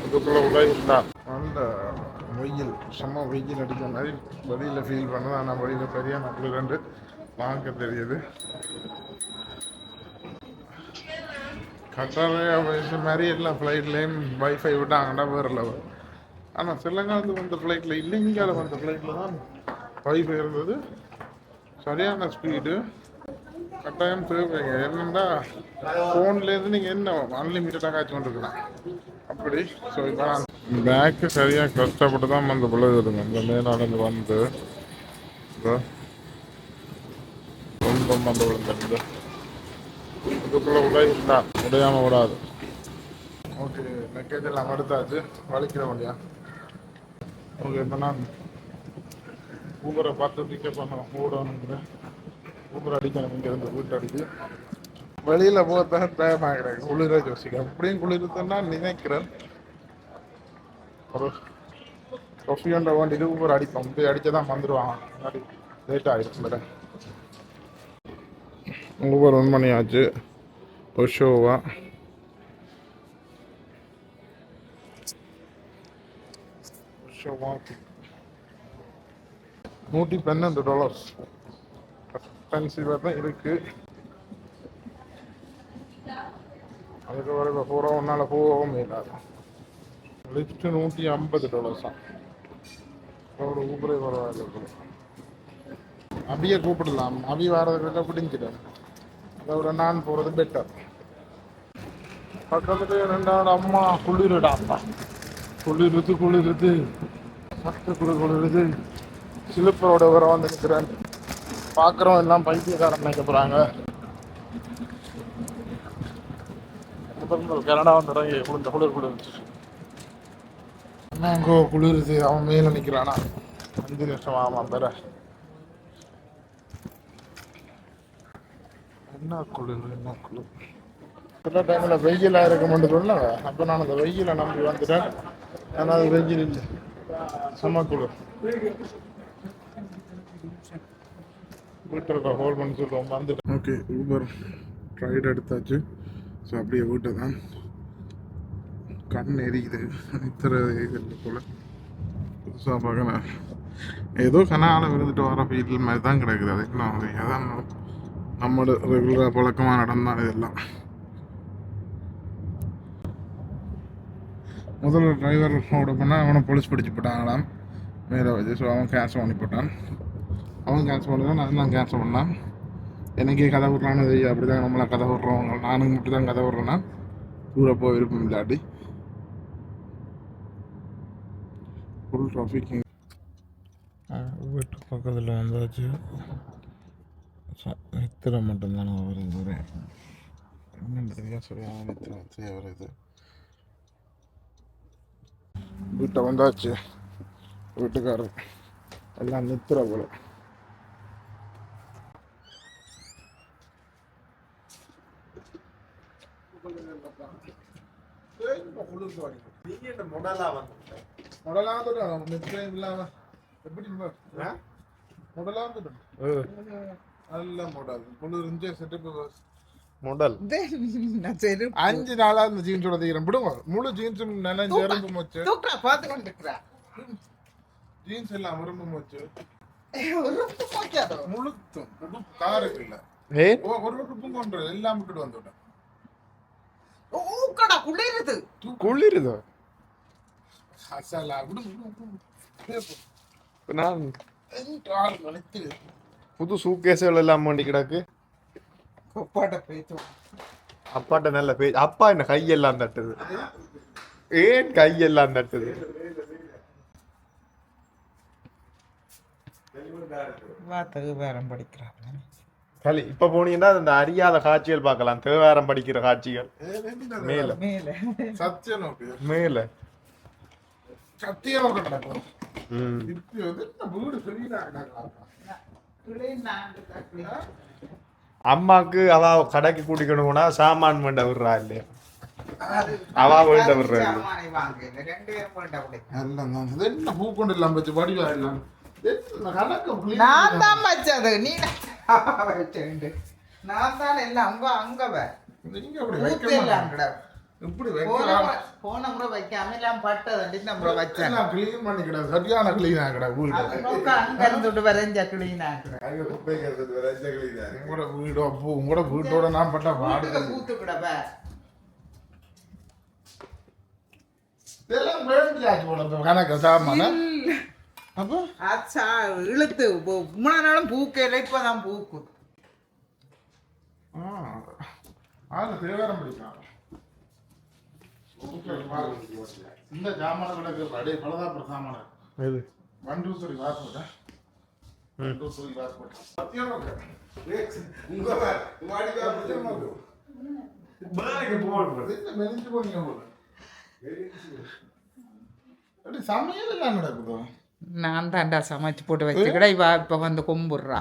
இதுக்குள்ள உடைந்தா அந்த வெயில் செம்ம வெயில் அடிக்கிற மாதிரி வெளியில் ஃபீல் பண்ணது ஆனால் வெளியில் சரியான குளிரண்டு வாங்க தெரியுது கட்டாரையா வயசு மாதிரி எல்லா ஃப்ளைட்லேயும் வைஃபை விட்டாங்கன்னா வேறு லெவல் ஆனால் சிலங்காலத்து வந்த ஃப்ளைட்டில் இல்லை வந்த ஃப்ளைட்டில் தான் வைஃபை இருந்தது சரியான ஸ்பீடு கட்டாயம் தேவைங்க. என்னென்னா ஃபோன்லேருந்து நீங்கள் என்ன அன்லிமிட்டடாக காய்ச்சி கொண்டிருக்கலாம். அப்படி. ஸோ இப்போ பேக்கு சரியாக கஷ்டப்பட்டு தான் வந்து விழுகுதுங்க இந்த மேலாளந்து வந்து ரொம்ப சொந்தம் வந்து விழுந்துருந்து இதுக்குள்ளே உடையுண்டா உடையாமல் விடாது. ஓகே லக்கேஜ் எல்லாம் எடுத்தாச்சு வலிக்கிற முடியா ஓகே இப்போ நான் ஊபரை பார்த்து பிக்கப் பண்ண ஓடணுங்கிறேன் ஊபர் அடிக்கணும். இங்கேருந்து வீட்டு அடிக்கு. வெளியில் போகிறத பயமாகிறேன் குளிர ஜோசிக்க அப்படியும் குளிர்தான் நான் நினைக்கிறேன். ஒரு கொஃபியோண்ட வண்டி ஊபர் அடிப்போம். இப்படி அடிச்சு தான் வந்துடுவாங்க முன்னாடி லேட் ஆகிடும் மேடம். ஊபர் ஒன் மணி ஆச்சு ஒஷோவா ஒஷோவா நூற்றி பன்னெண்டு டாலர்ஸ் எக்ஸ்பென்சிவாக தான் இருக்கு. அதுக்கு வர இப்போ போகிறோம் ஒன்றால் போகவும் இல்லாது. லிஃப்ட்டு நூற்றி ஐம்பது டாலர்ஸ் தான் ஒரு ஊபரே பரவாயில்ல போல. அபியை கூப்பிடலாம். அபி வர்றதுக்கு பிடிஞ்சிடும் அதை விட நான் போகிறது பெட்டர் பக்கத்துல ரெண்டாவது அம்மா குளிருடா அப்பா குளிருது குளிருது. சத்து குளிர் குளிருது. சிலுப்பரோட உரம் வந்து நிற்கிறேன் பார்க்குறோம் எல்லாம் பைத்தியக்காரன் நினைக்க போகிறாங்க கனடா வந்துடும் குளிர்ந்த குளிர் குளிர்ந்துச்சு அங்கோ குளிருது அவன் மேல நிற்கிறானா அஞ்சு நிமிஷம் ஆமாம் பெற. என்ன குளிர் என்ன குளிர்? சில டைமில் வெயிலாக இருக்க முன்னிடும்ல அப்போ நான் அந்த வெயிலை நம்பி வந்துட்டேன். ஆனால் அது வெயில் இல்லை. செம்ம குளிர். வீட்டில் ஹோல் பண்ணி சொல்லுவோம் வந்துட்டு ஓகே ஊபர் ரைடு எடுத்தாச்சு. ஸோ அப்படியே வீட்டை தான் கண் எரியுது. இத்தனை போல். புதுசாக பார்க்கணும் ஏதோ கனால விழுந்துட்டு வர ஃபீல் மாதிரி தான் கிடைக்குது. அது இன்னும் வந்து அதான் நம்மளோட ரெகுலராக பழக்கமாக நடந்தான் இதெல்லாம். முதல்ல டிரைவர் ஓட பண்ணால் அவனை போலீஸ் பிடிச்சி போட்டாங்களாம். மேலே வச்சு ஸோ அவன் கேஷ் வாங்கி போட்டான். அவன் கேன்சல் பண்ணதான் நான் தான் கேன்சல் பண்ணான். எனக்கே கதை விட்றான்னு தெரியும் அப்படி தான் நம்மளாம் கதை விட்றவங்க நானும் மட்டும் தான் கதை விட்றேன்னா தூர போக விருப்பம் இல்லாட்டி ஃபுல் டிராஃபிக் வீட்டு பக்கத்தில் வந்தாச்சு. நித்திரம் மட்டும்தானே வருது ஒரே. என்னன்னு தெரியா சொல்லுவாங்க நித்திரை நித்திரையா வருது. வீட்டை வந்தாச்சு. வீட்டுக்காரர். எல்லாம் நித்திர போல. வந்துட்டோம் நித்திரை இல்லாம எப்படி முதலாம் வந்துட்டோம் நல்ல மாடல் முழு இருந்து செட்டப் முடல் அஞ்சு நாளா இந்த ஜீன்ஸோட தீரம் விடுங்க முழு ஜீன்ஸும் நினைஞ்சு எறும்பு மோச்சு பார்த்து ஜீன்ஸ் எல்லாம் எறும்பு மோச்சு முழுத்தும் முழு காருக்கு இல்ல ஒரு உடுப்பும் கொண்டு எல்லாம் விட்டுட்டு வந்துவிட்டேன் குளிருது குளிருதோ அசலா. நான் புது சூக்கேஸுகள் எல்லாம் மாண்டி கிடக்கு. கொப்பாட்ட பேச்சு. அப்பாட்ட நல்ல பே அப்பா என்ன கையெல்லாம் தட்டுது. ஏன் கையெல்லாம் தட்டுது? பேரம் படிக்கிறாங்க களி இப்ப போனீங்கன்னா அந்த அறியாத காட்சிகள் பார்க்கலாம். தேவாரம் படிக்கிற காட்சிகள். மேல. மேல. மேல. சத்தியம் நோக்க நடக்கும் வந்து வீடு பெரிய அம்மாக்கு அவ கடைக்கு கூட்டிக்கணும் போனா சாமான் வேண்ட விடுறா இல்லையா? அவ வேண்ட விடுறா என்ன பூ கொண்டு இல்லாம வச்சு வடிவா புள்ளி? நான் தான் வச்சது நீ நான் தான் எல்லாம் அங்க அங்க வே. நீங்க இப்படி வைக்கலாம்? போன முறை வைக்காம எல்லாம் பட்டது இந்த முறை வச்சேன். எல்லாம் கிளீன் பண்ணி கிடக்கு சரியான கிளீன் ஆகிட வீடு. அங்க இருந்துட்டு வரைஞ்ச கிளீன் அங்க. உங்களோட வீடோ அப்போ உங்களோட வீட்டோட நான் பட்ட பாடு பூத்து கிடப்ப இதெல்லாம் வேண்டியாச்சு போல இப்ப கணக்கு சாமான. அப்போ? அச்சா இழுத்து போ- மூணு நாளும் பூக்கையில இப்பதான் பூக்கும். ஆ, ஆளு தேவாரம் படிக்கிறான் இந்த ஜாமான கிடக்கு அடே பலதாப்புற சாமான எது? மண்டூசரி வாசப்பட்ட மண்டூசரி வாசப்பட்ட சத்தியம் உங்க வே- மாடிக்கு வா, புடிச்சிருமா போ. பாருங்க போடுறது. மெலிஞ்சு போனீங்க போல அப்படி சமையல் எல்லாம் நடக்குதோ நான் தாண்டா சமைச்சு போட்டு வச்சுக்கிட இவ இப்ப வந்து கும்பிடுறா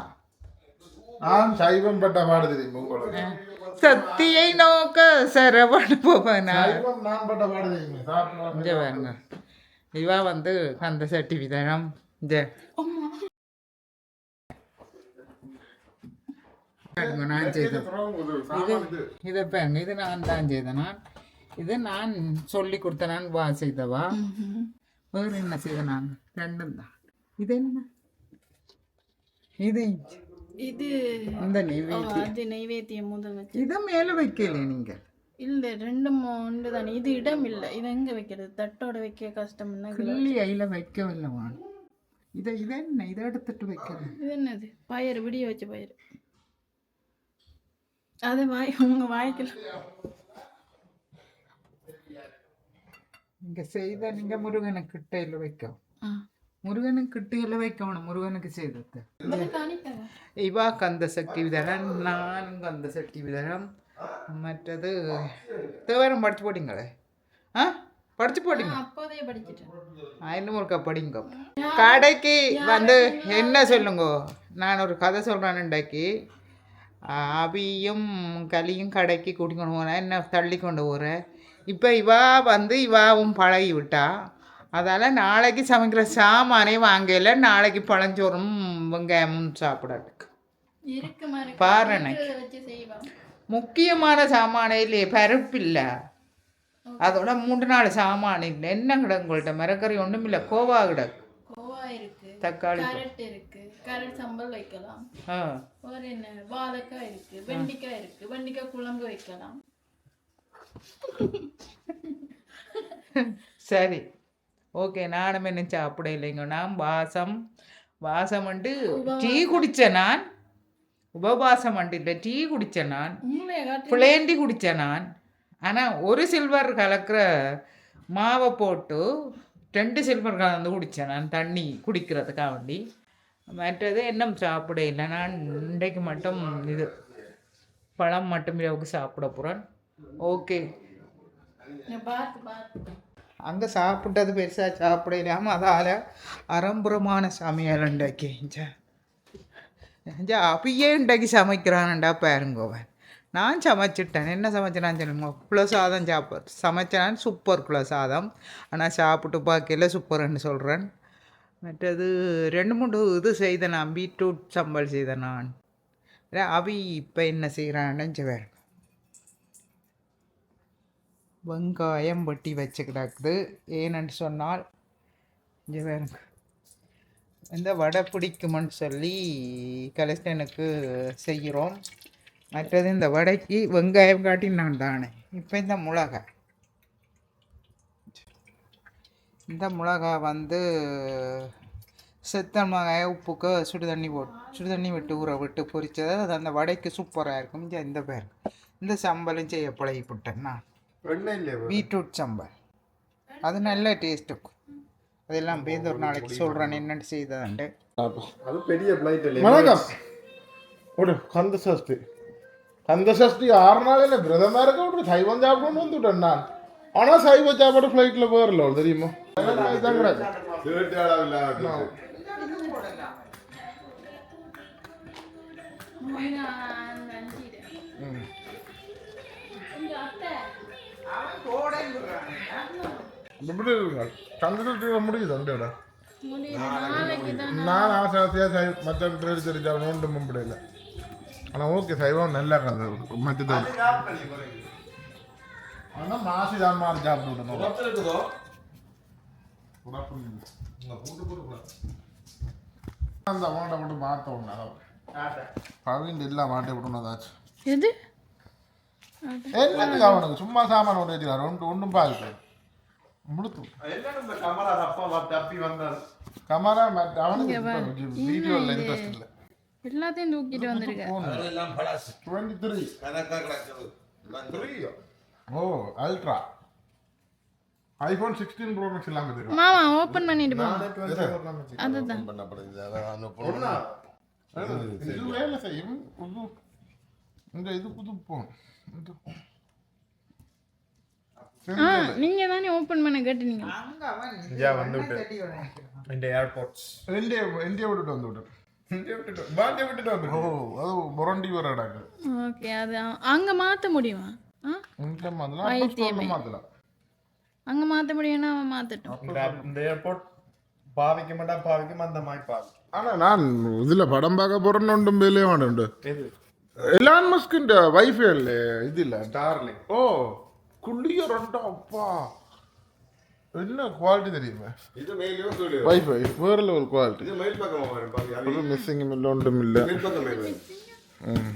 நான் சைவம் பட்ட பாடு தெரியும் உங்களுக்கு சத்தியை நோக்க சரவண போவனா இங்க பாருங்க. இவ வந்து கந்த சட்டி விதனம் பாருங்க, நான் செய்தேன். இது இதை. பாருங்க இது நான் தான் செய்தேன். நான் இது நான் சொல்லி கொடுத்த நான் வா செய்தவா? வேறு என்ன செய்த நான்? ரெண்டும் தான். இது என்ன? இது இது இந்த ஓ, நெய்வேத்தி அது நைவேத்தியம் முதல் வச்சு. இதை மேலே வைக்கல நீங்கள்? இல்ல ரெண்டும் ஒன்று தானே. இது இடம் இல்ல. இது எங்க வைக்கிறது? தட்டோட வைக்க கஷ்டம்னா கிள்ளி ஐயில வைக்கவில்லவான் இதை இதை என்ன? இதை எடுத்துட்டு வைக்கிறேன் இது என்னது? பயிர் விடிய வச்ச பயிர் அது வாய் உங்க வாய்க்கல நீங்க செய்த நீங்க முருகனுக்கு கிட்டையில வைக்கும். முருகனுக்கு கிட்டையில வைக்கணும் முருகனுக்கு செய்தது. சக்தி விதரம் நான் கந்த சக்தி விதரம் மற்றது தேவரம் படிச்சு போட்டீங்களே ஆ படிச்சு போட்டீங்க அப்போதே படிச்சிட்டேன் இன்னும் ஒருக்கா படிங்க கடைக்கு வந்து என்ன சொல்லுங்க நான் ஒரு கதை சொல்கிறேன் இன்றைக்கு அபியும் கலியும் கடைக்கு கூட்டிக்கொண்டு போனேன் என்ன தள்ளி கொண்டு போகிறேன் இப்போ இவா வந்து இவாவும் பழகி விட்டா அதால் நாளைக்கு சமைக்கிற சாமானே வாங்கல. நாளைக்கு பழஞ்சோறும் வெங்காயமும் சாப்பிடறதுக்கு. இருக்கு மாதிரி பாரு எனக்கு. வச்சு செய்வான் முக்கியமான சாமானே இல்லையே பருப்பு இல்லை அதோட மூன்று நாலு சாமான் இல்லை. என்ன கிடக்கு உங்கள்கிட்ட மிரக்கறி ஒன்றும் இல்லை. கோவா கிடக்கு. தக்காளி இருக்கு. கேரட் சம்பல் வைக்கலாம். ஆ. வேற என்ன? வாழைக்காய் இருக்கு. வெண்டைக்காய் இருக்கு. வெண்டைக்காய் குழம்பு வைக்கலாம். சரி. ஓகே நானும் என்ன சாப்பிட இல்லைங்க. நான் வாசம் வாசம் வந்து டீ குடித்தேன் நான். உபவாசம் வந்து இல்லை டீ குடித்தேன் நான். உண்மையை காட்டி பிளேன் டீ குடித்தேன் நான். ஆனால் ஒரு சில்வர் கலக்கிற மாவை போட்டு ரெண்டு சில்வர் கலந்து குடித்தேன் நான் தண்ணி குடிக்கிறதுக்காக வேண்டி மற்றது இன்னும் சாப்பிட இல்லை. நான் இன்றைக்கு மட்டும் இது பழம் மட்டும் இரவுக்கு சாப்பிட போகிறேன் ஓகே. பார்த்து பார்த்து அங்கே சாப்பிட்டது பெருசாக சாப்பிட இல்லாமல் அதால் அரம்புறமான சமையல் உண்டாக்கி அப்பயே உண்டாக்கி சமைக்கிறான்டா பாருங்கோவன் நான் சமைச்சிட்டேன். என்ன சமைச்சேனான்னு சொல்லுங்க குல சாதம் சாப்ப சமைச்சேன். சூப்பர் குல சாதம். ஆனால் சாப்பிட்டு பார்க்கல சூப்பர்னு சொல்கிறேன் மற்றது ரெண்டு மூணு இது செய்தேன் நான். பீட்ரூட் சம்பல் செய்தேன் நான். அவி இப்போ என்ன செய்கிறான்னு வேறு. வெங்காயம் வெட்டி வச்சு கிடக்குது ஏன்னு சொன்னால் இங்கே பாருங்க. இந்த வடை பிடிக்குமென்னு சொல்லி கலெஸ்டனுக்கு செய்கிறோம். மற்றது இந்த வடைக்கு வெங்காயம் காட்டி நான் தானே. இப்போ இந்த மிளகா. இந்த மிளகா வந்து செத்த மிளகாய உப்புக்கு சுடு தண்ணி போட்டு சுடு தண்ணி விட்டு ஊற விட்டு பொரிச்சது. அது அந்த வடைக்கு சூப்பராக இருக்கும். இந்த பேர் இந்த சம்பலும் செய்ய பழகி நான். பீட்ரூட் சம்பல் அது நல்ல டேஸ்ட் இருக்கும் அதெல்லாம் பேருந்து ஒரு நாளைக்கு சொல்கிறேன் என்னென்னு செய்ததுண்டு அது பெரிய பிளைட் இல்லையா வணக்கம் ஒரு கந்த சஷ்டி கந்த சஷ்டி ஆறு நாளையில பிரதமா இருக்க விட்டு சைவம் சாப்பிடணும்னு வந்துட்டேன் நான் ஆனா சைவ சாப்பாடு ஃப்ளைட்ல போயிடல தெரியுமா இதான் கிடக்கு கந்த சஷ்டி முடியுது நான். ஆசை ஆசையா சை- மற்ற ட்ரெடி தெரிஞ்சா ஒன்றும் முடியல. ஆனால் ஓகே சைவம் நல்லா கதை மற்றது ஆனால் மாசி தான் மாதிரி சாப்பிட்டு அந்த அமௌண்ட்டை மட்டும் மாற்ற ஒன்று பவின் எல்லாம் மாட்டே விடணுதாச்சு எது? அவனுக்கு? சும்மா சாமான் ஒன்று வச்சுக்கிறார் ஒன்று ஒன்றும் பாதிப்பு வந்தாரு கமரா அவனுக்கு வீடியோவில் இன்ட்ரெஸ்ட் இல்லை எல்லாத்தையும் தூக்கிட்டு twenty three O ultra iPhone sixteen pro max இல்லாமல் தெரியும் மாமா ஓபன் பண்ணிட்டு போ. அதுதான். இது வேலை செய்யும். புது இந்த இது புது போன் இது. ஆ நீங்க தானே ஓபன் பண்ண கேட்டீங்க. அங்க அவன் இங்கே வந்து விட்டு. இந்த ஏர்போர்ட்ஸ் இந்தியா இந்தியா விட்டுட்டு வந்து விட்டு பாண்டிய விட்டுட்டு வந்து ஓ அது புரண்டி வர இடங்க ஓகே அது அங்க மாத்த முடியுமா? இங்கே அப்போ ஸ்டோரில் மாற்றலாம் அங்க மாத்த முடியும்னா அவன் மாத்தட்டும். இந்த இந்த ஏர்போர்ட் பாவிக்க மாட்டா பாவிக்கும் அந்த மாதிரி பாவி. ஆனால் நான் இதில் படம் பார்க்க போகிறேன்னு ஒன்றும் பேலே வேணுண்டு எது? எலான் மஸ்கின் வைஃபை இல்லை இது இல்லை டார்லிங் ஓ குள்ளிய ரெண்டா அப்பா. என்ன குவாலிட்டி தெரியுமா? இது மெயிலும் சொல்லு வைஃபை வேற லெவல் குவாலிட்டி இது மெயில் பக்கம் வரும் பாருங்க. அது மிஸ்ஸிங் இல்லை ஒன்றும் இல்லை. மெயில் பக்கம் மெயில் ம்.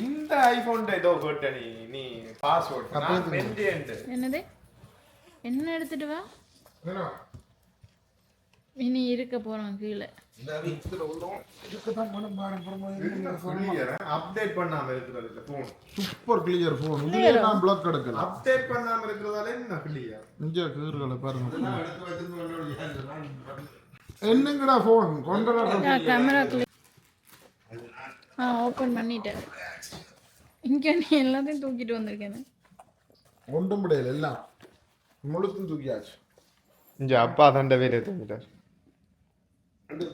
இந்த ஐபோன் ஏதோ கேட்ட நீ நீ பாஸ்வேர்ட் நான் மென்டேன்ட் என்னது? என்ன எடுத்துட்டு வா? இனி இருக்க போறோம் கீழே. அப்டேட் பண்ணாம இருக்கிறது இல்ல போன் சூப்பர் கிளியர் ஃபோன் இதுலேயே நான் பிளாக் எடுக்கல. அப்டேட் பண்ணாம இருக்கிறதால என்ன கிளியர் இங்கே கீறுகளை பாருங்க. என்னங்கடா ஃபோன் கொண்டடா கேமரா ஆ ஓபன் பண்ணிட்டேன். இங்க நீ எல்லாத்தையும் தூக்கிட்டு வந்திருக்கேன் ஒன்றும் முடியல எல்லாம் முழுத்தும் தூக்கியாச்சு. இங்க அப்பா தண்ட வேலையை தூங்கிட்டார். இந்த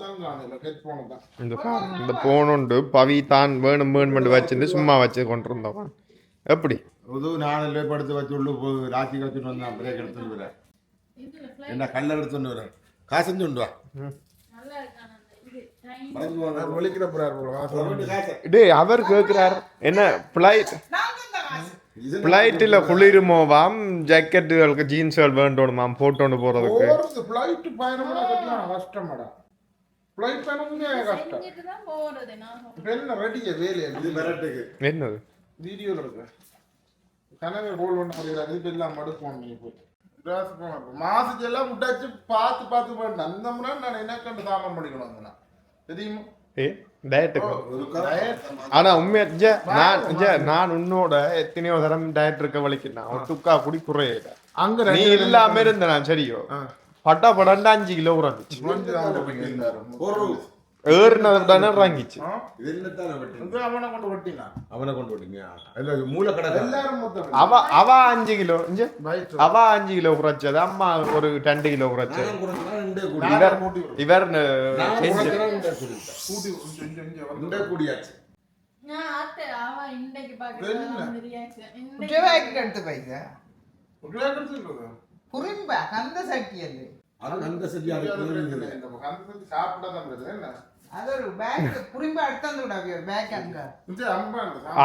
தாங்க ஹெட்ஃபோனு தான் இந்த பாரு, இந்த போன் உண்டு பவி தான் வேணும் வேணும் பண்ணி வச்சிருந்து சும்மா வச்சு கொண்டு இருந்தவன் எப்படி? புது நாளில் படுத்து வச்சு உள்ள போய் ராத்தி கழிச்சுட்டு வந்தான் பிரேக் எடுத்துட்டு வரேன் என்ன கல்ல எடுத்துட்டு வரேன் காசு கொண்டு வா. டேய் அவர் கேக்குறார். என்ன பிளைட் பிளைட்டில் குளிருமோவாம் ஜாக்கெட்டுகளுக்கு ஜீன்ஸ்கள் வேண்டோணுமாம் போட்டோண்டு போறதுக்கு போறது ஃப்ளைட் பயணம் கட்டலாம் கஷ்டமாடா ஃப்ளைட் பயணமுமே கஷ்டம் என்ன ரெடிய வேலையா இது மிரட்டுக்கு என்னது வீடியோல இருக்கு கனவே கோல் பண்ண முடியாது இது எல்லாம் மடுப்போம் நீ போய் கிளாஸ் போன மாசத்து எல்லாம் விட்டாச்சு பார்த்து பார்த்து போயிட்டேன் அந்த முன்னாடி நான் என்ன கண்டு சாமான் பண்ணிக்கணும் அந்த நான். தெரியுமா ஏ டயட்டுக்கு ஒரு ஆனா உண்மையா ஜே, நான் ஜே, நான் உன்னோட எத்தனையோ தரம் டயட் இருக்க வலிக்கிறேன் ஒரு துக்கா குடி குறையில. அங்க நீ இல்லாம இருந்த நான் சரியோ. பட்டா படண்டு அஞ்சு கிலோ குறைஞ்சிச்சு ஏறினது தானே இறங்கிச்சு அவனை கொண்டு அவனை கொண்டு இல்ல எல்லாரும் மொத்தம் அவ அவ அஞ்சு கிலோ அவ அஞ்சு கிலோ குறைச்சது அம்மா ஒரு ரெண்டு கிலோ குறைச்சது. இவர். இவர் கூடியாச்சு. புரிம்பா கந்த சட்டியது அது. அந்த சரியா இருக்குது இந்த கந்தத்துக்கு சாப்பிட்டா தான் பிரச்சனை, என்ன?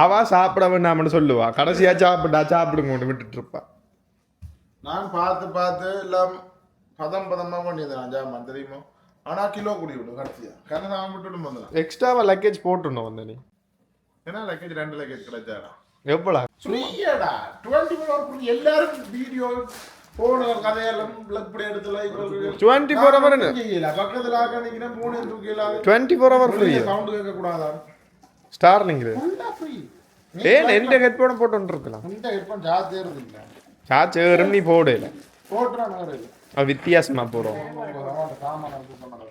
அவ சாப்பிட வேண்டாம்னு சொல்லுவா. கடைசியா சாப்பிட்டா சாப்பிடுங்க விட்டுட்டு இருப்பா. நான் பார்த்து பார்த்து எல்லாம் பதம் பதமா பண்ணியிருந்தேன் ஜாமான் தெரியுமா? ஆனா கிலோ குடி விடும் கடைசியா. கண்ணை சாமி விட்டுட்டு வந்துடலாம் எக்ஸ்ட்ராவா லக்கேஜ் போட்டுணும் வந்து நீ. ஏன்னா லக்கேஜ் ரெண்டு லக்கேஜ் கிடைச்சாடா? எவ்வளோ சுய்யடா டுவெண்ட்டி ஃபோர் எல்லாரும் வீடியோ போன கதையெல்லாம் இப்படி எடுத்து லைக் டுவெண்ட்டி ஃபோர் ஹவர் பக்கத்துல ஆக்க நிக்கிறா போனே தூக்கிடலாம் twenty four hour free sound கேட்க கூடாதா ஸ்டார்லிங் ஃப்ரீ ஏன் எந்த போட்டு இந்த ஹெட்ஃபோன் ஏறுது இல்ல சார்ஜ் ஏறும் நீ போடல போட்டுறான் வேற இது அது வித்தியாசமா போறோம் அவன் சாமான தூக்க மாட்டான்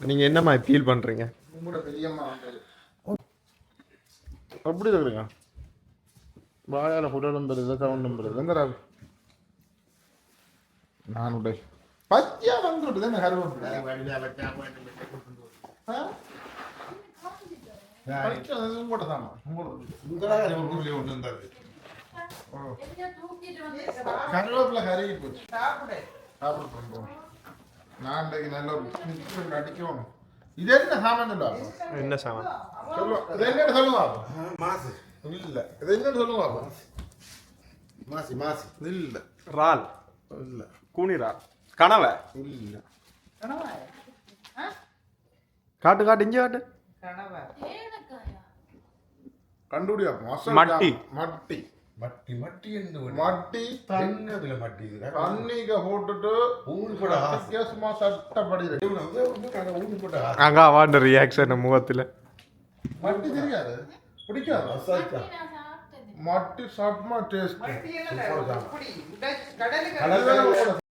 நீங்க என்னம்மா ஃபீல் பண்றீங்க உங்களோட பெரியம்மா வந்தது அப்படி இருக்குங்க எங்க ராவி நான் உடை பத்தியா வந்து விட்டு தானே கருவேப்பிலை ஆ? பச்சை, அது உங்களோட தாமா உங்களோட ஒன்று இருந்தாரு கருவேப்பிலை கருகி போச்சு. சாப்பிடு. சாப்பிட்டு போங்க. நான் இன்றைக்கு நல்ல அடிக்கணும் இது என்ன சாமான் சொல்லுவா என்ன சாமான்? சொல்லுவா இது என்னன்னு சொல்லுவா மாசு. இல்ல இது என்னன்னு சொல்லுவா மாசி மாசி இல்ல இறால் இல்ல கூனி இறால் கனவை இல்ல கனவா காட்டு காட்டு இங்கே காட்டு கனவா கண்டுபிடியா மசாலா மட்டி. மட்டி மட்டி மட்டி மட்டி தண்ணதுல மட்டி தண்ணிக்க போட்டுட்டு ஆசை. மட்டிக்கே சும்மா சட்டப்படி கூட ஆசை. அங்கே ரியாக்ஷன் முகத்தில் மட்டி தெரியாது பிடிக்காது? மசாஜா. மட்டி சாப்பிட்டா டேஸ்ட் கடலுக்கு